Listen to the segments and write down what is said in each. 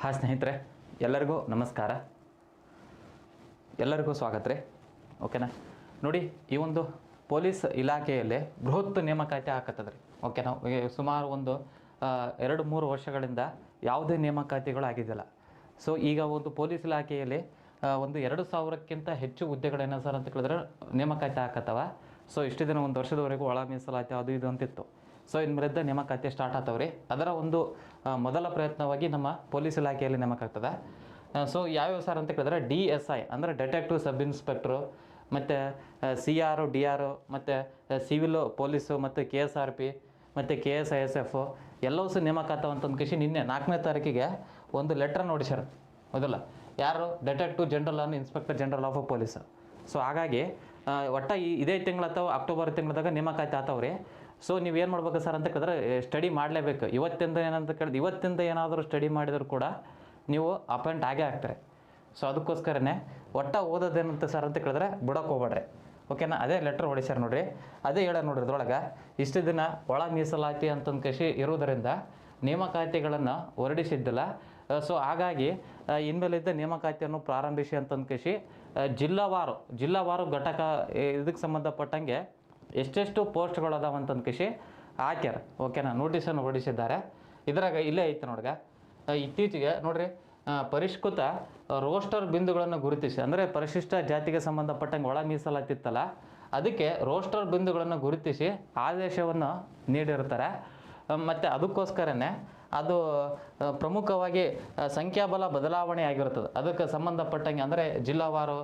ಹಾಂ ಸ್ನೇಹಿತರೆ, ಎಲ್ಲರಿಗೂ ನಮಸ್ಕಾರ. ಎಲ್ಲರಿಗೂ ಸ್ವಾಗತ ರೀ. ಓಕೆನಾ ನೋಡಿ, ಈ ಒಂದು ಪೊಲೀಸ್ ಇಲಾಖೆಯಲ್ಲಿ ಬೃಹತ್ ನೇಮಕಾತಿ ಆಗತ್ತದ ರೀ. ಓಕೆನಾ ಸುಮಾರು ಒಂದು ಎರಡು, ಮೂರು ವರ್ಷಗಳಿಂದ ಯಾವುದೇ ನೇಮಕಾತಿಗಳು ಆಗಿದ್ದಿಲ್ಲ. ಸೊ ಈಗ ಒಂದು ಪೊಲೀಸ್ ಇಲಾಖೆಯಲ್ಲಿ ಒಂದು ಎರಡು ಸಾವಿರಕ್ಕಿಂತ ಹೆಚ್ಚು ಹುದ್ದೆಗಳೇನ ಸರ್ ಅಂತ ಕೇಳಿದ್ರೆ ನೇಮಕಾತಿ ಹಾಕತ್ತವ. ಸೊ ಇಷ್ಟು ದಿನ ಒಂದು ವರ್ಷದವರೆಗೂ ಒಳ ಮೀಸಲಾತಿ ಅದು ಇದು ಅಂತಿತ್ತು. ಸೊ ಇನ್ನು ವಿರುದ್ಧ ನೇಮಕಾತಿ ಸ್ಟಾರ್ಟ್ ಆಗ್ತಾವ್ರಿ ಅದರ ಒಂದು ಮೊದಲ ಪ್ರಯತ್ನವಾಗಿ ನಮ್ಮ ಪೊಲೀಸ್ ಇಲಾಖೆಯಲ್ಲಿ ನೇಮಕ ಆಗ್ತದೆ ಸೊ ಯಾವ್ಯಾವ ಸರ್ ಅಂತ ಕೇಳಿದ್ರೆ ಡಿ ಎಸ್ ಐ ಅಂದರೆ ಡಿಟೆಕ್ಟಿವ್ ಸಬ್ ಇನ್ಸ್ಪೆಕ್ಟ್ರು ಮತ್ತು ಸಿ ಆರು ಡಿ ಆರು ಮತ್ತು ಸಿವಿಲ್ ಪೊಲೀಸು, ಮತ್ತು, ಕೆ ಎಸ್ ಆರ್ ಪಿ, ಮತ್ತು, K S I S F, ಎಲ್ಲವೂ ಸಹ ನೇಮಕ ಅಂತ ಒಂದು ಕೃಷಿ ನಿನ್ನೆ ನಾಲ್ಕನೇ ತಾರೀಕಿಗೆ ಒಂದು ಲೆಟ್ರ್ ನೋಡಿಸ್ಯಾರ. ಹೌದಲ್ಲ ಯಾರು? ಡಿಟೆಕ್ಟಿವ್ ಜನರಲ್ ಅನ್ನು inspector general of police so ಹಾಗಾಗಿ ಒಟ್ಟ ಇದೇ ತಿಂಗಳು ಅಥವಾ ಅಕ್ಟೋಬರ್ ತಿಂಗಳದಾಗ ನೇಮಕಾತಿ ಆತಾವ್ರಿ. ಸೊ ನೀವು ಏನು ಮಾಡ್ಬೇಕು ಸರ್ ಅಂತ ಕೇಳಿದ್ರೆ ಸ್ಟಡಿ ಮಾಡಲೇಬೇಕು. ಇವತ್ತಿಂದ ಏನಂತ ಕೇಳಿದ್ರೆ, ಇವತ್ತಿಂದ ಏನಾದರೂ ಸ್ಟಡಿ ಮಾಡಿದರೂ ಕೂಡ ನೀವು ಅಪಾಯಿಂಟ್ ಆಗೇ ಆಗ್ತಾರೆ. ಸೊ ಅದಕ್ಕೋಸ್ಕರನೇ ಒಟ್ಟ ಓದೋದೇನಂತ ಸರ್ ಅಂತ ಕೇಳಿದ್ರೆ, ಬಿಡೋಕೆ ಹೋಗ್ಬೇಡ್ರಿ. ಓಕೆನಾ ಅದೇ ಲೆಟ್ರ್ ಹೊಡಿಸ್ಯಾರ ನೋಡ್ರಿ. ಅದೇ ಹೇಳ ನೋಡಿರಿ ಅದ್ರೊಳಗೆ ಇಷ್ಟು ದಿನ ಒಳ ಮೀಸಲಾತಿ ಅಂತಂದು ಕೃಷಿ ಇರುವುದರಿಂದ ನೇಮಕಾತಿಗಳನ್ನು ಹೊರಡಿಸಿದ್ದಿಲ್ಲ. ಸೊ ಹಾಗಾಗಿ ಇನ್ಮೇಲಿದ್ದ ನೇಮಕಾತಿಯನ್ನು ಪ್ರಾರಂಭಿಸಿ ಅಂತಂದು ಕೃಷಿ ಜಿಲ್ಲಾವಾರು ಜಿಲ್ಲಾವಾರು ಘಟಕ, ಇದಕ್ಕೆ ಸಂಬಂಧಪಟ್ಟಂಗೆ ಎಷ್ಟೆಷ್ಟು ಪೋಸ್ಟ್ಗಳು ಅದಾವ ಅಂತಂದು ಕೃಷಿ ಹಾಕ್ಯಾರ. ಓಕೆನಾ ನೋಟಿಸನ್ನು ಹೊರಡಿಸಿದ್ದಾರೆ. ಇದ್ರಾಗ ಇಲ್ಲೇ ಐತೆ ನೋಡ್ಗ. ಇತ್ತೀಚೆಗೆ ನೋಡ್ರಿ ಪರಿಷ್ಕೃತ ರೋಸ್ಟರ್ ಬಿಂದುಗಳನ್ನು ಗುರುತಿಸಿ, ಅಂದರೆ ಪರಿಶಿಷ್ಟ ಜಾತಿಗೆ ಸಂಬಂಧಪಟ್ಟಂಗೆ ಒಳ ಮೀಸಲಾತಿತ್ತಲ್ಲ, ಅದಕ್ಕೆ ರೋಸ್ಟರ್ ಬಿಂದುಗಳನ್ನು ಗುರುತಿಸಿ ಆದೇಶವನ್ನು ನೀಡಿರ್ತಾರೆ. ಮತ್ತು ಅದಕ್ಕೋಸ್ಕರನೇ ಅದು ಪ್ರಮುಖವಾಗಿ ಸಂಖ್ಯಾಬಲ ಬದಲಾವಣೆ ಆಗಿರುತ್ತದೆ ಅದಕ್ಕೆ ಸಂಬಂಧಪಟ್ಟಂಗೆ ಅಂದರೆ ಜಿಲ್ಲಾವಾರು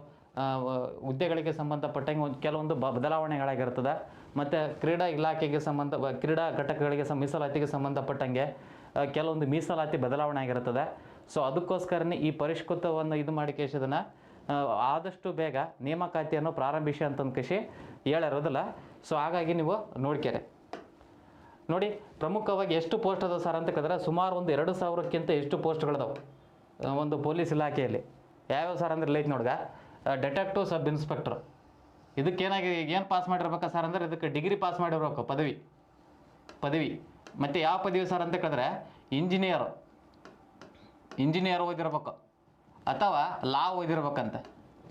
ಹುದ್ದೆಗಳಿಗೆ ಸಂಬಂಧಪಟ್ಟಂಗೆ ಒಂದು ಕೆಲವೊಂದು ಬ, ಬದಲಾವಣೆಗಳಾಗಿರ್ತದೆ. ಮತ್ತು ಕ್ರೀಡಾ ಇಲಾಖೆಗೆ ಸಂಬಂಧ ಕ್ರೀಡಾ ಘಟಕಗಳಿಗೆ ಸ, ಮೀಸಲಾತಿಗೆ ಸಂಬಂಧಪಟ್ಟಂಗೆ ಕೆಲವೊಂದು ಮೀಸಲಾತಿ ಬದಲಾವಣೆ ಆಗಿರ್ತದೆ. ಸೊ ಅದಕ್ಕೋಸ್ಕರನೇ ಈ ಪರಿಷ್ಕೃತವನ್ನು ಇದು ಮಾಡಿ ಕೇಶದನ್ನು ಆದಷ್ಟು ಬೇಗ ನೇಮಕಾತಿಯನ್ನು ಪ್ರಾರಂಭಿಸಿ ಅಂತಂದು ಕೃಷಿ ಹೇಳಿರೋದಿಲ್ಲ ಸೊ ಹಾಗಾಗಿ ನೀವು ನೋಡ್ಕೆರೆ. ನೋಡಿ, ಪ್ರಮುಖವಾಗಿ ಎಷ್ಟು ಪೋಸ್ಟ್ ಅದಾವೆ ಸರ್ ಅಂತ ಕೇಳಿದ್ರೆ ಸುಮಾರು ಒಂದು ಎರಡು ಸಾವಿರಕ್ಕಿಂತ ಎಷ್ಟು ಪೋಸ್ಟ್ಗಳಿದಾವೆ ಒಂದು ಪೊಲೀಸ್ ಇಲಾಖೆಯಲ್ಲಿ. ಯಾವ್ಯಾವ ಸರ್ ಅಂದ್ರೆ ಲೈಕ್ ನೋಡ್ಗ? ಡಿಟೆಕ್ಟಿವ್ ಸಬ್ ಇನ್ಸ್ಪೆಕ್ಟರ್ ಇದಕ್ಕೇನಾಗಿ ಏನು ಪಾಸ್ ಮಾಡಿರ್ಬೇಕಾ ಸರ್ ಅಂದ್ರೆ ಇದಕ್ಕೆ ಡಿಗ್ರಿ ಪಾಸ್ ಮಾಡಿರ್ಬೇಕು, ಪದವಿ. ಪದವಿ. ಮತ್ತು ಯಾವ ಪದವಿ ಸರ್ ಅಂತ ಕೇಳಿದ್ರೆ ಇಂಜಿನಿಯರ್ ಇಂಜಿನಿಯರ್ ಓದಿರ್ಬೇಕು. ಅಥವಾ ಲಾ ಓದಿರ್ಬೇಕಂತೆ.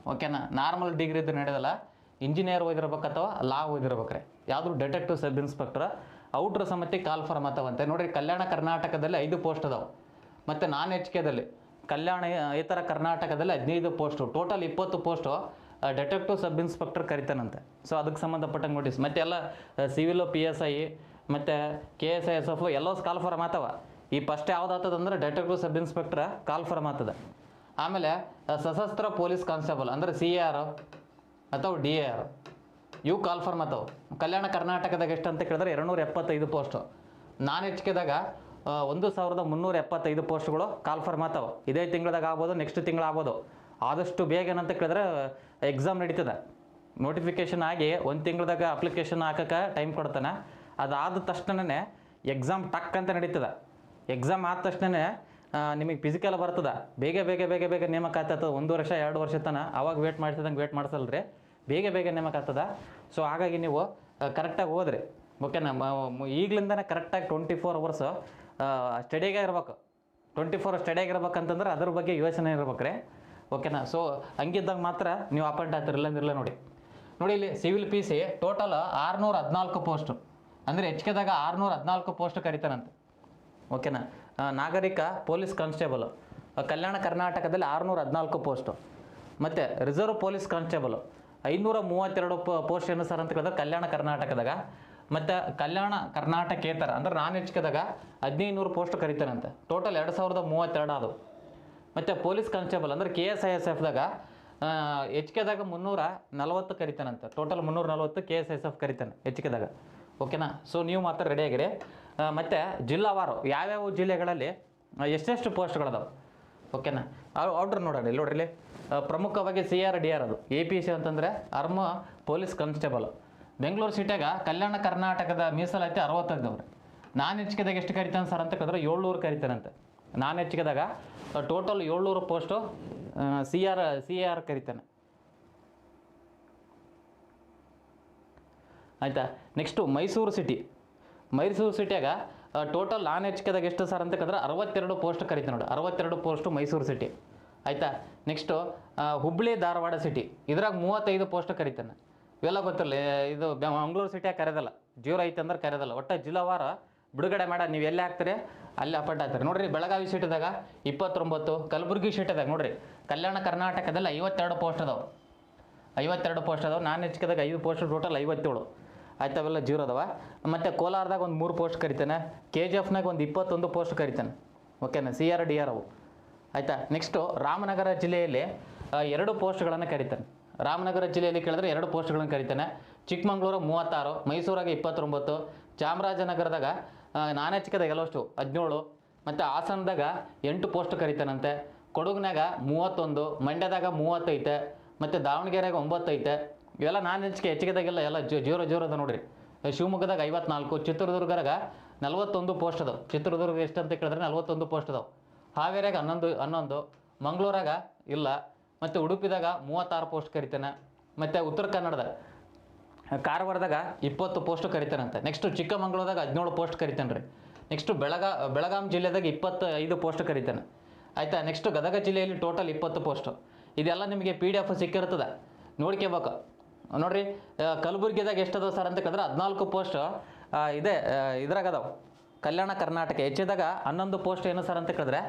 ಓಕೆನಾ ನಾರ್ಮಲ್ ಡಿಗ್ರಿ ಇದ್ದು ನಡೆಯೋದಲ್ಲ ಇಂಜಿನಿಯರ್ ಓದಿರ್ಬೇಕು ಅಥವಾ ಲಾ ಓದಿರ್ಬೇಕ್ರೆ. ಯಾವುದು ಡಿಟೆಕ್ಟಿವ್ ಸಬ್ ಇನ್ಸ್ಪೆಕ್ಟರ್ ಔಟ್ರ್ ಸಮಿತಿ ಕಾಲ್ ಫಾರ್ಮ್ ಅದಾವಂತೆ ನೋಡಿರಿ, ಕಲ್ಯಾಣ ಕರ್ನಾಟಕದಲ್ಲಿ ಐದು ಪೋಸ್ಟ್ ಅದಾವೆ. ಮತ್ತು ನಾನ್ ಎಚ್ ಕೆದಲ್ಲಿ ಕಲ್ಯಾಣ ಇತರ ಕರ್ನಾಟಕದಲ್ಲಿ ಹದಿನೈದು ಪೋಸ್ಟು, ಟೋಟಲ್ ಇಪ್ಪತ್ತು ಪೋಸ್ಟು ಡಿಟೆಕ್ಟಿವ್ ಸಬ್ ಇನ್ಸ್ಪೆಕ್ಟರ್ ಕರಿತಾನಂತೆ. ಸೊ ಅದಕ್ಕೆ ಸಂಬಂಧಪಟ್ಟಂಗೆ ನೋಟಿಸ್ ಮತ್ತು ಎಲ್ಲ ಸಿವಿಲು ಪಿ ಎಸ್ ಐ ಮತ್ತು K S I S F yellow call form ಆತವ. ಈ ಫಸ್ಟ್ ಯಾವ್ದು ಅಂದ್ರೆ detective sub inspector call form ಆಗ್ತದೆ ಆಮೇಲೆ ಸಶಸ್ತ್ರ ಪೊಲೀಸ್ ಕಾನ್ಸ್ಟೇಬಲ್ ಅಂದರೆ ಸಿ ಎ ಆರ್ ಅಥವಾ ಡಿ ಎ ಆರ್, ಇವು ಕಾಲ್ ಫಾರ್ಮ್ ಆತವು. ಕಲ್ಯಾಣ ಕರ್ನಾಟಕದಾಗ ಎಷ್ಟು ಅಂತ ಕೇಳಿದ್ರೆ, ಎರಡುನೂರ ಎಪ್ಪತ್ತೈದು ಪೋಸ್ಟು. ನಾನ್ ಹೆಚ್ಕೆದಾಗ ಒಂದು ಸಾವಿರದ ಮುನ್ನೂರ ಎಪ್ಪತ್ತೈದು ಪೋಸ್ಟ್ಗಳು ಕಾಲ್ ಫಾರ್ ಆತವ. ಇದೇ ತಿಂಗಳದಾಗ ಆಗ್ಬೋದು, ನೆಕ್ಸ್ಟ್ ತಿಂಗಳು ಆಗ್ಬೋದು ಆದಷ್ಟು ಬೇಗ ಏನಂತ ಕೇಳಿದ್ರೆ ಎಕ್ಸಾಮ್ ನಡೀತದೆ. ನೋಟಿಫಿಕೇಷನ್ ಆಗಿ ಒಂದು ತಿಂಗಳದಾಗ ಅಪ್ಲಿಕೇಶನ್ ಹಾಕಕ್ಕೆ ಟೈಮ್ ಕೊಡ್ತಾನೆ. ಅದಾದ ತಕ್ಷಣನೇ ಎಕ್ಸಾಮ್ ಟಕ್ ಅಂತ ನಡೀತದೆ. ಎಕ್ಸಾಮ್ ಆದ ತಕ್ಷಣನೇ ನಿಮಗೆ ಫಿಸಿಕಲ್ ಬರ್ತದೆ. ಬೇಗ ಬೇಗ ಬೇಗ ಬೇಗ ನೇಮಕ ಆಗ್ತದೆ ಒಂದು ವರ್ಷ, ಎರಡು ವರ್ಷ ತನ ಅವಾಗ ವೇಟ್ ಮಾಡಿಸಿದಂಗೆ ವೇಟ್ ಮಾಡಿಸಲ್ರಿ. ಬೇಗ ಬೇಗ ನೇಮಕ ಆಗ್ತದೆ. ಸೊ ಹಾಗಾಗಿ ನೀವು ಕರೆಕ್ಟಾಗಿ ಹೋದ್ರಿ ಓಕೆನಾ ಈಗಲಿಂದನೇ ಕರೆಕ್ಟಾಗಿ ಟ್ವೆಂಟಿ ಫೋರ್ ಅವರ್ಸು ಸ್ಟಡಿಯಾಗೆ ಇರ್ಬೇಕು. ಟ್ವೆಂಟಿ ಫೋರ್ ಸ್ಟಡಿಯಾಗಿ ಇರ್ಬೇಕಂತಂದ್ರೆ ಅದ್ರ ಬಗ್ಗೆ ಯೋಚನೆ ಇರ್ಬೇಕು ರೀ ಓಕೆನಾ ಸೊ ಹಂಗಿದ್ದಾಗ ಮಾತ್ರ ನೀವು ಅಪಾಯಿಂಟ್ ಆಗ್ತೀರಿ ಇಲ್ಲಂದಿರಲ್ಲ ನೋಡಿ. ನೋಡಿ ಇಲ್ಲಿ ಸಿವಿಲ್ ಪಿ ಸಿ ಟೋಟಲ್ ಆರುನೂರ ಹದಿನಾಲ್ಕು ಪೋಸ್ಟು ಅಂದರೆ ಎಚ್ ಕೆದಾಗ ಆರುನೂರ ಹದಿನಾಲ್ಕು ಪೋಸ್ಟ್ ಕರಿತಾರಂತೆ ಓಕೆನಾ ನಾಗರಿಕ ಪೊಲೀಸ್ ಕಾನ್ಸ್ಟೇಬಲ್. ಕಲ್ಯಾಣ ಕರ್ನಾಟಕದಲ್ಲಿ ಆರುನೂರ ಹದಿನಾಲ್ಕು ಪೋಸ್ಟು ಮತ್ತು ರಿಸರ್ವ್ ಪೊಲೀಸ್ ಕಾನ್ಸ್ಟೇಬಲ್ ಐನೂರ ಮೂವತ್ತೆರಡು ಪೋಸ್ಟ್ ಏನು ಸರ್ ಅಂತ ಕೇಳಿದ್ರೆ ಕಲ್ಯಾಣ ಕರ್ನಾಟಕದಾಗ ಮತ್ತು ಕಲ್ಯಾಣ ಕರ್ನಾಟಕೇತರ ಅಂದ್ರೆ ನಾನ್ ಹೆಚ್ಕೆದಾಗ ಹದಿನೈದು ನೂರು ಪೋಸ್ಟ್ ಕರಿತಾರಂತೆ ಟೋಟಲ್ ಎರಡು ಸಾವಿರದ ಮೂವತ್ತೆರಡು ಅದು. ಮತ್ತು ಪೊಲೀಸ್ ಕಾನ್ಸ್ಟೇಬಲ್ ಅಂದ್ರೆ ಕೆ ಎಸ್ ಐ ಎಸ್ ಎಫ್ದಾಗ ಹೆಚ್ಕೆದಾಗ ಮುನ್ನೂರ ನಲವತ್ತು ಕರಿತಾನಂತೆ. ಟೋಟಲ್ ಮುನ್ನೂರ ನಲವತ್ತು ಕೆ ಎಸ್ ಎಸ್ ಎಫ್ ಕರಿತಾನೆ ಕೆದಾಗ ಓಕೆನಾ ಸೊ ನೀವು ಮಾತ್ರ ರೆಡಿಯಾಗಿರಿ ಮತ್ತು ಜಿಲ್ಲಾವಾರು, ಯಾವ್ಯಾವ ಜಿಲ್ಲೆಗಳಲ್ಲಿ ಎಷ್ಟೆಷ್ಟು ಪೋಸ್ಟ್ಗಳದಾವೆ? ಓಕೆನಾ ಅವ್ರು ಆರ್ಡ್ರ್ ನೋಡೋಣ ಇಲ್ಲಿ ನೋಡ್ರಿ ಪ್ರಮುಖವಾಗಿ ಸಿ ಆರ್ ಡಿ ಆರ್ ಅದು. ಎ ಪಿ ಸಿ ಅಂತಂದರೆ ಅರ್ಮ ಪೊಲೀಸ್ ಕಾನ್ಸ್ಟೇಬಲ್. ಬೆಂಗಳೂರು ಸಿಟಿಯಾಗ ಕಲ್ಯಾಣ ಕರ್ನಾಟಕದ ಮೀಸಲಾತಿ ಅರವತ್ತಾಗ್ದವ್ರೆ ನಾನು ಹೆಚ್ಚಿಗೆದಾಗ ಎಷ್ಟು ಕರಿತಾನೆ ಸರ್ ಅಂತ ಕೇಳಿದ್ರೆ ಏಳ್ನೂರು ಕರಿತಾರಂತೆ ನಾನು ಹೆಚ್ಚಿಗೆದಾಗ ಟೋಟಲ್ ಏಳ್ನೂರು post C R C R ಕರಿತಾನೆ. ಆಯಿತಾ? ನೆಕ್ಸ್ಟು ಮೈಸೂರು ಸಿಟಿ ಮೈಸೂರು ಸಿಟಿಯಾಗ ಟೋಟಲ್ ನಾನ್ ಹೆಚ್ಚಿಗೆದಾಗ ಎಷ್ಟು ಸರ್ ಅಂತ ಕಂದ್ರೆ ಅರವತ್ತೆರಡು ಪೋಸ್ಟ್ ಕರಿತಾನೆ ನೋಡಿ. ಅರವತ್ತೆರಡು ಪೋಸ್ಟು ಮೈಸೂರು ಸಿಟಿ ಆಯಿತಾ? ನೆಕ್ಸ್ಟು ಹುಬ್ಳಿ ಧಾರವಾಡ ಸಿಟಿ ಇದ್ರಾಗ ಮೂವತ್ತೈದು ಪೋಸ್ಟ್ ಕರಿತಾನೆ. ಇವೆಲ್ಲ ಗೊತ್ತಿಲ್ಲ ಇದು ಮಂಗಳೂರು ಸಿಟಿಯಾಗ ಕರೆಯೋದಲ್ಲ ಜೀರೋ ಐತೆ ಅಂದ್ರೆ ಕರೆದಲ್ಲ. ಒಟ್ಟು ಜಿಲ್ಲಾವಾರ ಬಿಡುಗಡೆ ಮಾಡ, ನೀವು ಎಲ್ಲಿ ಹಾಕ್ತೀರಿ? ಅಲ್ಲಿ ಅಪಾಯಿಂಟ್ ಆಗ್ತಾರೆ ನೋಡ್ರಿ, ಬೆಳಗಾವಿ ಸೀಟ್ದಾಗ ಇಪ್ಪತ್ತೊಂಬತ್ತು, ಕಲಬುರಗಿ ಸೀಟ್ದಾಗ ನೋಡ್ರಿ, ಕಲ್ಯಾಣ ಕರ್ನಾಟಕದಲ್ಲಿ ಐವತ್ತೆರಡು ಪೋಸ್ಟ್ ಅದಾವೆ. ಐವತ್ತೆರಡು ಪೋಸ್ಟ್ ಅದಾವೆ. ನಾನು ಹೆಚ್ಚಿಗೆದಾಗ ಐದು ಪೋಸ್ಟ್ ಟೋಟಲ್ ಐವತ್ತೇಳು. ಆಯ್ತು, ಅವೆಲ್ಲ ಜೀರೋ ಅದಾವ. ಮತ್ತು ಕೋಲಾರದಾಗ ಒಂದು ಮೂರು ಪೋಸ್ಟ್ ಕರಿತಾನೆ. ಕೆ ಜಿ ಎಫ್ನಾಗ ಒಂದು ಇಪ್ಪತ್ತೊಂದು ಪೋಸ್ಟ್ ಕರಿತಾನೆ. ಓಕೆನಾ ಸಿ ಆರ್ ಡಿ ಆರ್ ಅವು. ಆಯಿತಾ? ನೆಕ್ಸ್ಟು ರಾಮನಗರ ಜಿಲ್ಲೆಯಲ್ಲಿ ಎರಡು ಪೋಸ್ಟ್ಗಳನ್ನು ಕರಿತಾನೆ. ರಾಮನಗರ ಜಿಲ್ಲೆಯಲ್ಲಿ ಕೇಳಿದ್ರೆ ಎರಡು ಪೋಸ್ಟ್ಗಳನ್ನು ಕರಿತಾನೆ. ಚಿಕ್ಕಮಂಗ್ಳೂರು ಮೂವತ್ತಾರು, ಮೈಸೂರಾಗ ಇಪ್ಪತ್ತೊಂಬತ್ತು, ಚಾಮರಾಜನಗರದಾಗ ನಾನೇ ಚಿಕ್ಕದಾಗ ಎಲ್ಲಷ್ಟು ಹದಿನೇಳು. ಮತ್ತು ಹಾಸನದಾಗ ಎಂಟು ಪೋಸ್ಟ್ ಕರಿತಾನಂತೆ. ಕೊಡಗಿನಾಗ ಮೂವತ್ತೊಂದು, ಮಂಡ್ಯದಾಗ ಮೂವತ್ತೈತೆ, ಮತ್ತು ದಾವಣಗೆರೆಗೆ ಒಂಬತ್ತೈತೆ. ಇವೆಲ್ಲ ನಾನು ಹೆಚ್ಚಿಗೆ ಹೆಚ್ಚಿಗೆದಾಗೆಲ್ಲ ಎಲ್ಲ ಜೋರ ಅದ ನೋಡ್ರಿ. ಶಿವಮೊಗ್ಗದಾಗ ಐವತ್ನಾಲ್ಕು, ಚಿತ್ರದುರ್ಗದಾಗ ನಲ್ವತ್ತೊಂದು ಪೋಸ್ಟ್ ಅದಾವೆ. ಚಿತ್ರದುರ್ಗ ಎಷ್ಟು ಅಂತ ಕೇಳಿದ್ರೆ ನಲ್ವತ್ತೊಂದು ಪೋಸ್ಟ್ ಅದಾವೆ. ಹಾವೇರಿಯಾಗ ಹನ್ನೊಂದು ಹನ್ನೊಂದು, ಮಂಗಳೂರಾಗ ಇಲ್ಲ. ಮತ್ತು ಉಡುಪಿದಾಗ ಮೂವತ್ತಾರು ಪೋಸ್ಟ್ ಕರಿತಾನೆ. ಮತ್ತು ಉತ್ತರ ಕನ್ನಡದ ಕಾರವಾರದಾಗ ಇಪ್ಪತ್ತು ಪೋಸ್ಟ್ ಕರಿತಾನಂತೆ. ನೆಕ್ಸ್ಟು ಚಿಕ್ಕಮಂಗ್ಳೂರದಾಗ ಹದಿನೇಳು ಪೋಸ್ಟ್ ಕರಿತಾನೆ ರೀ ನೆಕ್ಸ್ಟು ಬೆಳಗಾ, ಬೆಳಗಾಂ ಜಿಲ್ಲೆದಾಗ ಇಪ್ಪತ್ತು ಐದು ಪೋಸ್ಟ್ ಕರಿತಾನೆ. ಆಯಿತಾ? ನೆಕ್ಸ್ಟು ಗದಗ ಜಿಲ್ಲೆಯಲ್ಲಿ ಟೋಟಲ್ ಇಪ್ಪತ್ತು ಪೋಸ್ಟು ಇದೆಲ್ಲ ನಿಮಗೆ ಪಿ ಡಿ ಎಫ್ ಸಿಕ್ಕಿರ್ತದೆ. ನೋಡ್ಕೋಬೇಕು. ನೋಡ್ರಿ ಕಲಬುರ್ಗಿದಾಗ ಎಷ್ಟದ ಸರ್ ಅಂತ ಕೇಳಿದ್ರೆ ಹದಿನಾಲ್ಕು ಪೋಸ್ಟ್ ಇದೆ ಇದ್ರಾಗ ಕಲ್ಯಾಣ ಕರ್ನಾಟಕ ಹೆಚ್ಚಿದಾಗ ಹನ್ನೊಂದು ಪೋಸ್ಟ್ ಏನು ಸರ್ ಅಂತ ಕೇಳಿದ್ರೆ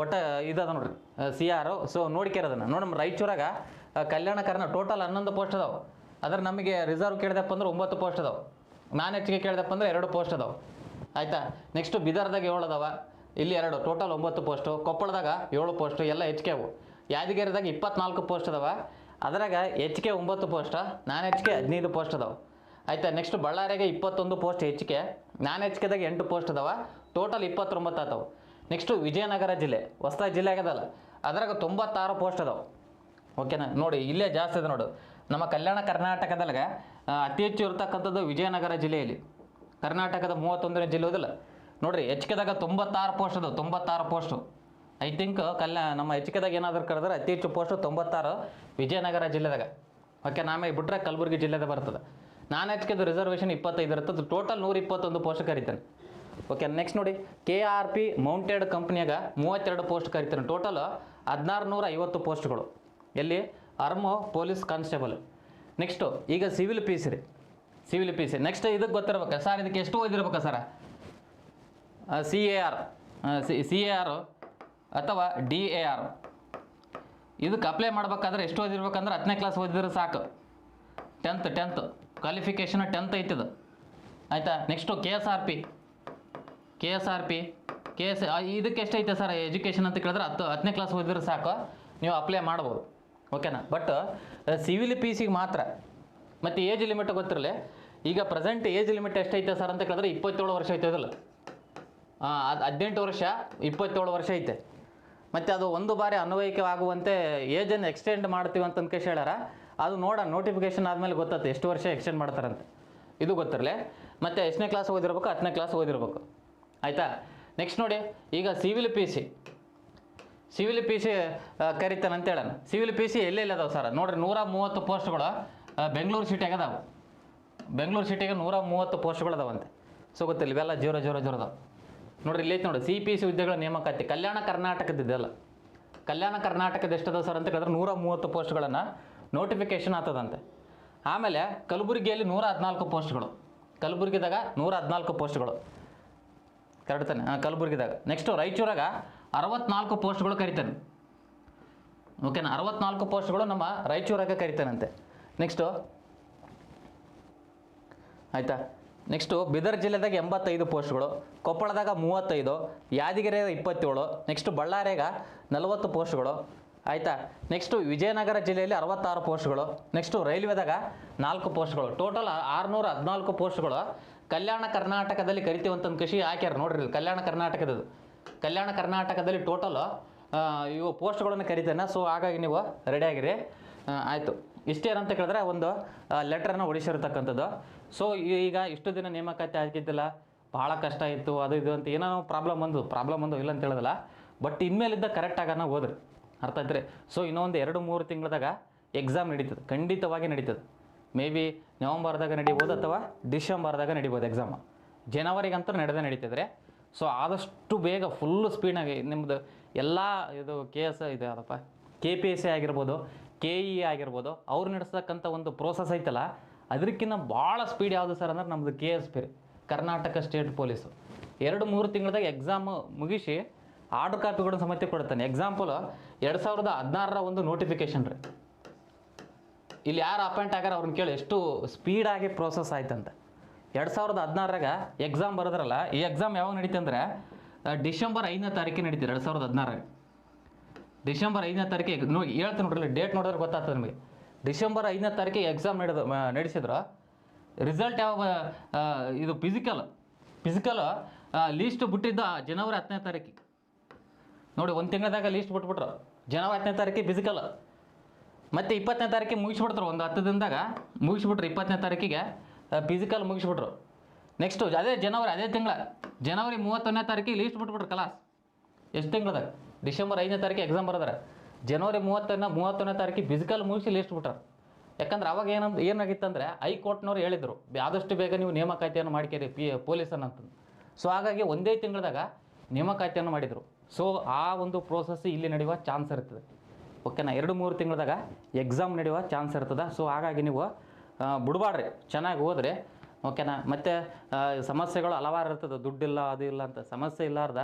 ಒಟ್ಟು ಇದದ ನೋಡ್ರಿ ಸಿ ಆರು ಸೊ ನೋಡ್ಕಿರೋದನ್ನ ನೋಡಿ ನಮ್ಮ ರಾಯಚೂರಾಗ ಕಲ್ಯಾಣ ಕರ್ನಾಟಕ ಟೋಟಲ್ ಹನ್ನೊಂದು ಪೋಸ್ಟ್ ಅದಾವೆ. ಅದ್ರ ನಮಗೆ ರಿಸರ್ವ್ ಕೇಳಿದಪ್ಪ ಅಂದ್ರೆ ಒಂಬತ್ತು ಪೋಸ್ಟ್ ಅದಾವೆ. ನಾನು ಹೆಚ್ಚಿಗೆ ಕೇಳಿದಪ್ಪ ಅಂದ್ರೆ ಎರಡು ಪೋಸ್ಟ್ ಅದಾವೆ. ಆಯಿತಾ? ನೆಕ್ಸ್ಟು ಬಿದರ್ದಾಗ ಏಳು ಅದಾವ. ಇಲ್ಲಿ ಎರಡು ಟೋಟಲ್ ಒಂಬತ್ತು ಪೋಸ್ಟು ಕೊಪ್ಪಳದಾಗ ಏಳು ಪೋಸ್ಟು ಎಲ್ಲ ಹೆಚ್ಚಿಗೆ ಅವು. ಯಾದಗಿರಿದಾಗ ಇಪ್ಪತ್ನಾಲ್ಕು ಪೋಸ್ಟ್ ಅದಾವ. ಅದ್ರಾಗ ಹೆಚ್ಚಿಗೆ ಒಂಬತ್ತು ಪೋಸ್ಟ್ ನಾನು ಹೆಚ್ಚಿಗೆ ಹದಿನೈದು ಪೋಸ್ಟ್ ಅದಾವೆ. ಆಯ್ತಾ ನೆಕ್ಸ್ಟ್ ಬಳ್ಳಾರಿಗೆ ಇಪ್ಪತ್ತೊಂದು ಪೋಸ್ಟ್ ಹೆಚ್ಚಿಗೆ. ನಾನು ಹೆಚ್ಚಿಗೆದಾಗ ಎಂಟು ಪೋಸ್ಟ್ ಅದಾವ. ಟೋಟಲ್ ಇಪ್ಪತ್ತೊಂಬತ್ತು ಆತವು. ನೆಕ್ಸ್ಟು ವಿಜಯನಗರ ಜಿಲ್ಲೆ. ಹೊಸದಾಗಿ ಜಿಲ್ಲೆ ಆಗದಲ್ಲ ಅದ್ರಾಗ ತೊಂಬತ್ತಾರು ಪೋಸ್ಟ್ ಅದಾವೆ. ಓಕೆನಾ ನೋಡಿ, ಇಲ್ಲೇ ಜಾಸ್ತಿ ಇದೆ ನೋಡು. ನಮ್ಮ ಕಲ್ಯಾಣ ಕರ್ನಾಟಕದಲ್ಗ ಅತಿ ಹೆಚ್ಚು ಇರತಕ್ಕಂಥದ್ದು ವಿಜಯನಗರ ಜಿಲ್ಲೆಯಲ್ಲಿ. ಕರ್ನಾಟಕದ ಮೂವತ್ತೊಂದನೇ ಜಿಲ್ಲೆ ಹೋದಿಲ್ಲ? ನೋಡ್ರಿ, ಹೆಚ್ಚಿಗೆದಾಗ ತೊಂಬತ್ತಾರು ಪೋಸ್ಟ್ ಅದಾವೆ. ತೊಂಬತ್ತಾರು ಪೋಸ್ಟು ಐ ಥಿಂಕ್ ಕಲ್ಯಾ, ನಮ್ಮ ಹೆಚ್ಚಿಗೆದಾಗ ಏನಾದರೂ ಕರೆದ್ರೆ ಅತಿ ಹೆಚ್ಚು ಪೋಸ್ಟು ತೊಂಬತ್ತಾರು ವಿಜಯನಗರ ಜಿಲ್ಲೆದಾಗ. ಓಕೆ ನಾಮೇ ಬಿಟ್ರೆ ಕಲಬುರಗಿ ಜಿಲ್ಲೆದಾಗ ಬರ್ತದೆ. ನಾನು ಕೆದು ರಿಸರ್ವೇಷನ್ ಇಪ್ಪತ್ತೈದು ಇರುತ್ತೆ. ಟೋಟಲ್ ನೂರ ಇಪ್ಪತ್ತೊಂದು ಪೋಸ್ಟ್ ಕರಿತಾನೆ. ಓಕೆ ನೆಕ್ಸ್ಟ್ ನೋಡಿ. ಕೆ ಆರ್ ಪಿ ಮೌಂಟೆಡ್ ಕಂಪ್ನಿಯಾಗ ಮೂವತ್ತೆರಡು ಪೋಸ್ಟ್ ಕರಿತಾನೆ. ಟೋಟಲ್ ಹದಿನಾರು ನೂರ ಐವತ್ತು ಪೋಸ್ಟ್ಗಳು. ಎಲ್ಲಿ? ಅರ್ಮೋ ಪೊಲೀಸ್ ಕಾನ್ಸ್ಟೇಬಲ್ ನೆಕ್ಸ್ಟು ಈಗ ಸಿವಿಲ್ ಪಿ ಸಿ ರೀ. ಸಿವಿಲ್ ಪಿ ಸಿ ನೆಕ್ಸ್ಟ್ ಇದಕ್ಕೆ ಗೊತ್ತಿರ್ಬೇಕಾ? ಸರ್ ಇದಕ್ಕೆ ಎಷ್ಟು ಓದಿರ್ಬೇಕಾ sir C A R C A R ಅಥವಾ ಡಿ ಎ ಆರ್ ಇದಕ್ಕೆ ಅಪ್ಲೈ ಮಾಡ್ಬೇಕಾದ್ರೆ ಎಷ್ಟು ಓದಿರ್ಬೇಕಂದ್ರೆ ಹತ್ತನೇ ಕ್ಲಾಸ್ ಓದಿದ್ರೆ ಸಾಕು. ಟೆಂತ್ ಟೆಂತ್ ಕ್ವಾಲಿಫಿಕೇಷನ್ ಟೆಂತ್ ಐತಿದು ಆಯಿತಾ? Next K S R P K S R P K S ಇದಕ್ಕೆ ಎಷ್ಟೈತೆ ಸರ್ ಎಜುಕೇಷನ್ ಅಂತ ಕೇಳಿದ್ರೆ ಹತ್ತು, ಹತ್ತನೇ ಕ್ಲಾಸ್ ಓದಿದ್ರೆ ಸಾಕು. ನೀವು ಅಪ್ಲೈ ಮಾಡ್ಬೋದು. ಓಕೆನಾ ಬಟ್ ಸಿವಿಲ್ ಪಿ ಸಿಗೆ ಮಾತ್ರ. ಮತ್ತು ಏಜ್ ಲಿಮಿಟ್ ಗೊತ್ತಿರಲಿ. ಈಗ ಪ್ರೆಸೆಂಟ್ ಏಜ್ ಲಿಮಿಟ್ ಎಷ್ಟೈತೆ ಸರ್ ಅಂತ ಕೇಳಿದ್ರೆ ಇಪ್ಪತ್ತೇಳು ವರ್ಷ ಐತದಲ್ಲ ಹದಿನೆಂಟು ವರ್ಷ, ಇಪ್ಪತ್ತೇಳು ವರ್ಷ ಐತೆ. ಮತ್ತು ಅದು ಒಂದು ಬಾರಿ ಅನ್ವಯಿಕವಾಗುವಂತೆ ಏಜನ್ನು ಎಕ್ಸ್ಟೆಂಡ್ ಮಾಡ್ತೀವಿ ಅಂತ ಹೇಳ್ಯಾರ. ಅದು ನೋಡ ನೋಟಿಫಿಕೇಶನ್ ಆದಮೇಲೆ ಗೊತ್ತಾಗುತ್ತೆ ಎಷ್ಟು ವರ್ಷ ಎಕ್ಸ್ಟೆಂಡ್ ಮಾಡ್ತಾರಂತೆ. ಇದು ಗೊತ್ತಿರಲಿ. ಮತ್ತು ಎಷ್ಟನೇ ಕ್ಲಾಸ್ ಓದಿರ್ಬೇಕು, ಹತ್ತನೇ ಕ್ಲಾಸ್ ಓದಿರ್ಬೇಕು. ಆಯಿತಾ? ನೆಕ್ಸ್ಟ್ ನೋಡಿ, ಈಗ civil P C civil P C ಕರಿತಾನೆ ಅಂತ ಹೇಳೋಣ. ಸಿವಿಲ್ ಪಿ ಸಿ ಎಲ್ಲೆಲ್ಲಿ ಅದಾವೆ ಸರ್ ನೋಡಿರಿ, ನೂರ ಮೂವತ್ತು ಪೋಸ್ಟ್ಗಳು ಬೆಂಗಳೂರು ಸಿಟಿಯಾಗ ಅದಾವೆ. ಬೆಂಗಳೂರು ಸಿಟಿಗೆ ನೂರ ಮೂವತ್ತು ಪೋಸ್ಟ್ಗಳು ಅದಾವಂತೆ. ಸೊ ಗೊತ್ತಿಲ್ಲ ಇವೆಲ್ಲ ಜೋರ ಜೋರ ಜೋರ ಅದಾವೆ ನೋಡಿರಿ, ಇಲ್ಲಿ ನೋಡಿ. ಸಿ ಪಿ ಸಿ ಹುದ್ದೆಗಳ ನೇಮಕಾತಿ. ಕಲ್ಯಾಣ ಕರ್ನಾಟಕದಿದೆಯಲ್ಲ ಕಲ್ಯಾಣ ಕರ್ನಾಟಕದ ಎಷ್ಟದ ಸರ್ ಅಂತ ಕೇಳಿದ್ರೆ ನೂರ ಮೂವತ್ತು ಪೋಸ್ಟ್ಗಳನ್ನು ನೋಟಿಫಿಕೇಶನ್ ಆಗ್ತದಂತೆ. ಆಮೇಲೆ ಕಲಬುರಗಿಯಲ್ಲಿ ನೂರ ಹದಿನಾಲ್ಕು ಪೋಸ್ಟ್ಗಳು. ಕಲಬುರಗಿದಾಗ ನೂರ ಹದಿನಾಲ್ಕು ಪೋಸ್ಟ್ಗಳು. ಕರಡ್ತಾನೆ ತಾನೆ ಹಾಂ ಕಲಬುರಗಿದಾಗ. ನೆಕ್ಸ್ಟು ರಾಯಚೂರಾಗ ಅರವತ್ನಾಲ್ಕು ಪೋಸ್ಟ್ಗಳು ಕರಿತಾನೆ. ಓಕೆನಾ ಅರವತ್ನಾಲ್ಕು ಪೋಸ್ಟ್ಗಳು ನಮ್ಮ ರಾಯಚೂರಾಗ ಕರಿತಾನಂತೆ. ನೆಕ್ಸ್ಟು ಆಯಿತಾ? ನೆಕ್ಸ್ಟು ಬೀದರ್ ಜಿಲ್ಲೆದಾಗ ಎಂಬತ್ತೈದು ಪೋಸ್ಟ್ಗಳು, ಕೊಪ್ಪಳದಾಗ ಮೂವತ್ತೈದು, ಯಾದಗಿರಿಯಾಗ ಇಪ್ಪತ್ತೇಳು ನೆಕ್ಸ್ಟು ಬಳ್ಳಾರಿಯಾಗ ನಲವತ್ತು ಪೋಸ್ಟ್ಗಳು ಆಯಿತಾ? ನೆಕ್ಸ್ಟು ವಿಜಯನಗರ ಜಿಲ್ಲೆಯಲ್ಲಿ ಅರವತ್ತಾರು ಪೋಸ್ಟ್ಗಳು. ನೆಕ್ಸ್ಟು ರೈಲ್ವೆದಾಗ ನಾಲ್ಕು ಪೋಸ್ಟ್ಗಳು. ಟೋಟಲ್ ಆರುನೂರ ಹದಿನಾಲ್ಕು ಪೋಸ್ಟ್ಗಳು ಕಲ್ಯಾಣ ಕರ್ನಾಟಕದಲ್ಲಿ ಕರಿತೀವಂತ ಕೃಷಿ ಹಾಕ್ಯಾರ ನೋಡ್ರಿ ಕಲ್ಯಾಣ ಕರ್ನಾಟಕದದು. ಕಲ್ಯಾಣ ಕರ್ನಾಟಕದಲ್ಲಿ ಟೋಟಲ್ ಇವು ಪೋಸ್ಟ್ಗಳನ್ನು ಕರಿತೇನೆ. ಸೊ ಹಾಗಾಗಿ ನೀವು ರೆಡಿಯಾಗಿರಿ ಆಯಿತು. ಇಷ್ಟೇ ಅಂತ ಕೇಳಿದ್ರೆ ಒಂದು ಲೆಟ್ರನ್ನು ಹೊಡಿಸಿರ್ತಕ್ಕಂಥದ್ದು ಸೊ ಈಗ ಇಷ್ಟು ದಿನ ನೇಮಕಾತಿ ಆಗಿದ್ದಿಲ್ಲ. ಭಾಳ ಕಷ್ಟ ಇತ್ತು, ಅದು ಇದು ಅಂತ ಏನೋ ಪ್ರಾಬ್ಲಮ್ ಬಂದು ಪ್ರಾಬ್ಲಮ್ ಬಂದು ಇಲ್ಲ ಅಂತ ಹೇಳೋದಿಲ್ಲ. ಬಟ್ ಇನ್ಮೇಲಿದ್ದ ಕರೆಕ್ಟ್ ಆಗೋಣ ಓದ್ರಿ. ಅರ್ಥ ಆಯ್ತು ರೀ. ಸೊ ಇನ್ನೊಂದು ಎರಡು ಮೂರು ತಿಂಗಳದಾಗ ಎಕ್ಸಾಮ್ ನಡೀತದೆ, ಖಂಡಿತವಾಗಿ ನಡೀತದೆ. ಮೇ ಬಿ ನವಂಬರ್ದಾಗ ನಡಿಬೋದು ಅಥವಾ ಡಿಸೆಂಬರ್ದಾಗ ನಡಿಬೋದು ಎಕ್ಸಾಮ್ ಜನವರಿಗಂತೂ ನಡೆದೇ ರೀ. ಸೊ ಆದಷ್ಟು ಬೇಗ ಫುಲ್ ಸ್ಪೀಡಾಗಿ ನಿಮ್ಮದು ಎಲ್ಲ ಇದು ಕೆ ಎಸ್ ಇದು ಅದಪ್ಪ ಕೆ ಪಿ ಎಸ್ ಸಿ ಆಗಿರ್ಬೋದು ಕೆ ಇ ಆಗಿರ್ಬೋದು, ಅವ್ರು ನಡೆಸ್ತಕ್ಕಂಥ ಒಂದು ಪ್ರೋಸೆಸ್ ಐತಲ್ಲ ಅದಕ್ಕಿಂತ ಭಾಳ ಸ್ಪೀಡ್ ಯಾವುದು ಸರ್ ಅಂದ್ರೆ ನಮ್ಮದು K S P Karnataka state police ಎರಡು ಮೂರು ತಿಂಗಳದಾಗ ಎಕ್ಸಾಮ್ ಮುಗಿಸಿ ಆರ್ಡರ್ ಕಾಪಿಗಳನ್ನು ಸಮೇತ ಕೊಡ್ತಾನೆ. ಎಕ್ಸಾಂಪಲ್ ಎರಡು ಸಾವಿರದ ಹದಿನಾರರ ಒಂದು ನೋಟಿಫಿಕೇಶನ್ ರೀ. ಇಲ್ಲಿ ಯಾರು ಅಪಾಯಿಂಟ್ ಆಗ್ಯಾರ ಅವ್ರನ್ನ ಕೇಳಿ ಎಷ್ಟು ಸ್ಪೀಡಾಗಿ ಪ್ರೋಸೆಸ್ ಆಯ್ತಂತ. ಎರಡು ಸಾವಿರದ ಹದಿನಾರಾಗ ಎಕ್ಸಾಮ್ ಬರೋದ್ರಲ್ಲ, ಈ ಎಕ್ಸಾಮ್ ಯಾವಾಗ ನಡೀತೆ ಅಂದರೆ ಡಿಸೆಂಬರ್ ಐದನೇ ತಾರೀಕಿಗೆ ನಡೀತೀರಿ ಎರಡು ಸಾವಿರದ ಹದಿನಾರಾಗ ಡಿಸೆಂಬರ್ ಐದನೇ ತಾರೀಕಿಗೆ ನೋಡಿ, ಹೇಳ್ತೀನಿ ನೋಡ್ರಿ ಡೇಟ್ ನೋಡಿದ್ರೆ ಗೊತ್ತಾಗ್ತದೆ ನಿಮಗೆ. ಡಿಸೆಂಬರ್ ಐದನೇ ತಾರೀಕಿಗೆ ಎಕ್ಸಾಮ್ ನಡೆದ ನಡೆಸಿದ್ರು ರಿಸಲ್ಟ್ ಯಾವ ಇದು ಫಿಸಿಕಲ್ ಫಿಸಿಕಲ್ ಲೀಸ್ಟ್ ಬಿಟ್ಟಿದ್ದ ಜನವರಿ ಹತ್ತನೇ ತಾರೀಕಿಗೆ ನೋಡಿ, ಒಂದು ತಿಂಗಳದಾಗ ಲೀಸ್ಟ್ ಬಿಟ್ಬಿಟ್ರು. ಜನವರಿ ಹತ್ತನೇ ತಾರೀಕಿಗೆ ಫಿಸಿಕಲ್ ಮತ್ತು ಇಪ್ಪತ್ತನೇ ತಾರೀಕಿಗೆ ಮುಗಿಸ್ಬಿಡ್ತಾರೆ ಒಂದು ಹತ್ತು ದಿನದಾಗ ಮುಗಿಸ್ಬಿಟ್ರು, ಇಪ್ಪತ್ತನೇ ತಾರೀಕಿಗೆ ಫಿಸಿಕಲ್ ಮುಗಿಸ್ಬಿಟ್ರು. ನೆಕ್ಸ್ಟು ಅದೇ ಜನವರಿ, ಅದೇ ತಿಂಗಳ. ಜನವರಿ ಮೂವತ್ತೊಂದನೇ ತಾರೀಕಿಗೆ ಲೀಸ್ಟ್ ಬಿಟ್ಬಿಟ್ರು ಕ್ಲಾಸ್ ಎಷ್ಟು ತಿಂಗಳದಾಗ? ಡಿಸೆಂಬರ್ ಐದನೇ ತಾರೀಕಿಗೆ ಎಕ್ಸಾಮ್ ಬರೋದಾರೆ. ಜನವರಿ ಮೂವತ್ತೊಂದನೇ ಮೂವತ್ತೊಂದನೇ ತಾರೀಕಿಗೆ ಫಿಸಿಕಲ್ ಮುಗಿಸಿ ಲೀಸ್ಟ್ ಬಿಟ್ರು. ಯಾಕಂದ್ರೆ ಅವಾಗ ಏನಂತ ಏನಾಗಿತ್ತಂದ್ರೆ ಹೈಕೋರ್ಟ್ನವ್ರು ಹೇಳಿದರು ಆದಷ್ಟು ಬೇಗ ನೀವು ನೇಮಕಾತಿಯನ್ನು ಮಾಡ್ಕೇರಿ, ಪಿ ಪೊಲೀಸನ್ನು ಅಂತಂದು. ಸೊ ಹಾಗಾಗಿ ಒಂದೇ ತಿಂಗಳದಾಗ ನೇಮಕಾತಿಯನ್ನು ಮಾಡಿದರು. ಸೊ ಆ ಒಂದು ಪ್ರೋಸೆಸ್ ಇಲ್ಲಿ ನಡೆಯುವ ಚಾನ್ಸ್ ಇರ್ತದೆ. ಓಕೆನಾ ಎರಡು ಮೂರು ತಿಂಗಳದಾಗ ಎಕ್ಸಾಮ್ ನಡೆಯುವ ಚಾನ್ಸ್ ಇರ್ತದೆ. ಸೊ ಹಾಗಾಗಿ ನೀವು ಬಿಡಬಾಡ್ರಿ. ಚೆನ್ನಾಗಿ ಹೋದ್ರೆ ಓಕೆನಾ ಮತ್ತು ಸಮಸ್ಯೆಗಳು ಹಲವಾರು ಇರ್ತದೆ. ದುಡ್ಡಿಲ್ಲ, ಅದು ಇಲ್ಲ ಅಂತ. ಸಮಸ್ಯೆ ಇಲ್ಲಾರ್ದ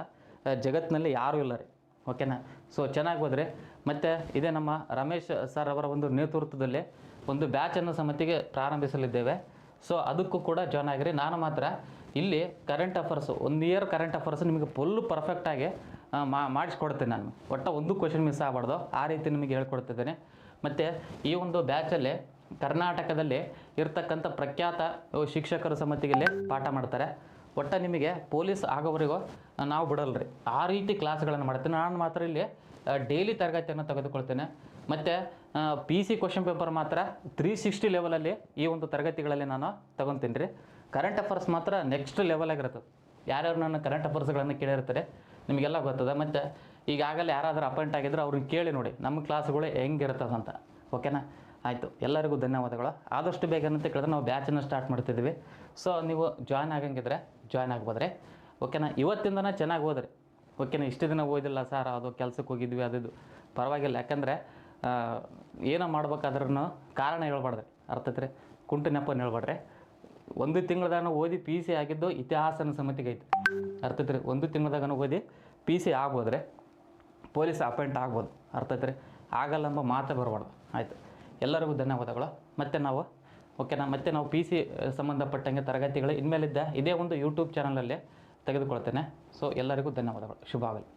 ಜಗತ್ತಿನಲ್ಲಿ ಯಾರೂ ಇಲ್ಲ ರೀ. ಓಕೆನಾ ಸೊ ಚೆನ್ನಾಗಿ ಹೋದ್ರೆ ಮತ್ತು, ಇದೇ ನಮ್ಮ ರಮೇಶ್ ಸರ್ ಅವರ ಒಂದು ನೇತೃತ್ವದಲ್ಲಿ ಒಂದು ಬ್ಯಾಚನ್ನು ಸಮಿತಿಗೆ ಪ್ರಾರಂಭಿಸಲಿದ್ದೇವೆ. ಸೊ ಅದಕ್ಕೂ ಕೂಡ ಜಾಯ್ನ್ ಆಗಿರಿ. ನಾನು ಮಾತ್ರ ಇಲ್ಲಿ ಕರೆಂಟ್ ಅಫೇರ್ಸು ಒಂದು ಇಯರ್ ಕರೆಂಟ್ ಅಫರ್ಸ್ ನಿಮಗೆ ಫುಲ್ ಪರ್ಫೆಕ್ಟಾಗಿ ಮಾ, ಮಾಡಿಸ್ಕೊಡ್ತೇನೆ ನಾನು. ಒಟ್ಟು ಒಂದು ಕ್ವಶನ್ ಮಿಸ್ ಆಗಬಾರ್ದು. ಆ ರೀತಿ ನಿಮಗೆ ಹೇಳ್ಕೊಡ್ತಿದ್ದೇನೆ. ಮತ್ತು ಈ ಒಂದು ಬ್ಯಾಚಲ್ಲಿ ಕರ್ನಾಟಕದಲ್ಲಿ ಇರ್ತಕ್ಕಂಥ ಪ್ರಖ್ಯಾತ ಶಿಕ್ಷಕರ ಸಮಿತಿಯಲ್ಲಿ ಪಾಠ ಮಾಡ್ತಾರೆ. ಒಟ್ಟು ನಿಮಗೆ ಪೊಲೀಸ್ ಆಗೋವರೆಗೂ ನಾವು ಬಿಡಲ್ರಿ. ಆ ರೀತಿ ಕ್ಲಾಸ್ಗಳನ್ನು ಮಾಡ್ತೀನಿ. ನಾನು ಮಾತ್ರ ಇಲ್ಲಿ ಡೈಲಿ ತರಗತಿಯನ್ನು ತೆಗೆದುಕೊಳ್ತೇನೆ. ಮತ್ತು ಪಿ ಸಿ ಕ್ವಶನ್ ಪೇಪರ್ ಮಾತ್ರ ತ್ರೀ ಸಿಕ್ಸ್ಟಿ ಲೆವೆಲಲ್ಲಿ ಈ ಒಂದು ತರಗತಿಗಳಲ್ಲಿ ನಾನು ತಗೊತೀನಿ ರೀ. ಕರೆಂಟ್ ಅಫೇರ್ಸ್ ಮಾತ್ರ ನೆಕ್ಸ್ಟ್ ಲೆವೆಲಾಗಿರ್ತದೆ ಯಾರ್ಯಾರು ನನ್ನ ಕರೆಂಟ್ ಅಫೇರ್ಸ್ಗಳನ್ನು ಕೇಳಿರ್ತಾರೆ ನಿಮಗೆಲ್ಲ ಗೊತ್ತದ? ಮತ್ತು ಈಗಾಗಲೇ ಯಾರಾದರೂ ಅಪಾಯಿಂಟ್ ಆಗಿದ್ರೆ ಅವ್ರನ್ನ ಕೇಳಿ ನೋಡಿ. ನಮ್ಮ ಕ್ಲಾಸ್ಗಳು ಹೆಂಗಿರ್ತದೆ ಅಂತ. ಓಕೆನಾ ಆಯಿತು. ಎಲ್ಲರಿಗೂ ಧನ್ಯವಾದಗಳು. ಆದಷ್ಟು ಬೇಗ ಅಂತ ಕೇಳಿದ್ರೆ ನಾವು ಬ್ಯಾಚನ್ನು ಸ್ಟಾರ್ಟ್ ಮಾಡ್ತಿದ್ದೀವಿ. ಸೊ ನೀವು ಜಾಯ್ನ್ ಆಗಂಗಿದ್ರೆ ಜಾಯ್ನ್ ಆಗ್ಬೋದ್ರಿ. ಓಕೆನಾ ಇವತ್ತಿಂದನೇ ಚೆನ್ನಾಗಿ ಹೋದ್ರಿ ಓಕೆನಾ ಇಷ್ಟು ದಿನ ಓದಿಲ್ಲ ಸರ್ ಅದು ಕೆಲಸಕ್ಕೆ ಹೋಗಿದ್ವಿ, ಅದು ಪರವಾಗಿಲ್ಲ. ಯಾಕಂದರೆ ಏನೋ ಮಾಡ್ಬೇಕಾದ್ರೂ ಕಾರಣ ಹೇಳ್ಬಾರ್ದ್ರಿ. ಅರ್ಥತ್ರಿ? ಕುಂಟು ನೆಪನ ಹೇಳ್ಬಾಡ್ರಿ ಒಂದು ತಿಂಗಳದಾಗ ಓದಿ ಪಿ ಸಿ ಆಗಿದ್ದು ಇತಿಹಾಸನ ಸಮಿತಿಗೆ ಐತೆ. ಅರ್ಥೈತ್ರಿ ಒಂದು ತಿಂಗಳದಾಗ ಓದಿ ಪಿ ಸಿ ಆಗ್ಬೋದ್ರೆ? ಪೊಲೀಸ್ ಅಪಾಯಿಂಟ್ ಆಗ್ಬೋದು. ಅರ್ಥೈತ್ರಿ ಆಗಲ್ಲ ಎಂಬ ಮಾತೇ ಬರಬಾರ್ದು. ಆಯಿತು. ಎಲ್ಲರಿಗೂ ಧನ್ಯವಾದಗಳು. ಮತ್ತೆ ನಾವು ಓಕೆನಾ ಮತ್ತೆ ನಾವು ಪಿ ಸಿ ಸಂಬಂಧಪಟ್ಟಂಗೆ ತರಗತಿಗಳು ಇನ್ಮೇಲಿದ್ದ ಇದೇ ಒಂದು ಯೂಟ್ಯೂಬ್ ಚಾನಲಲ್ಲಿ ತೆಗೆದುಕೊಳ್ತೇನೆ. ಸೊ ಎಲ್ಲರಿಗೂ ಧನ್ಯವಾದಗಳು. ಶುಭ ಆಗಲಿ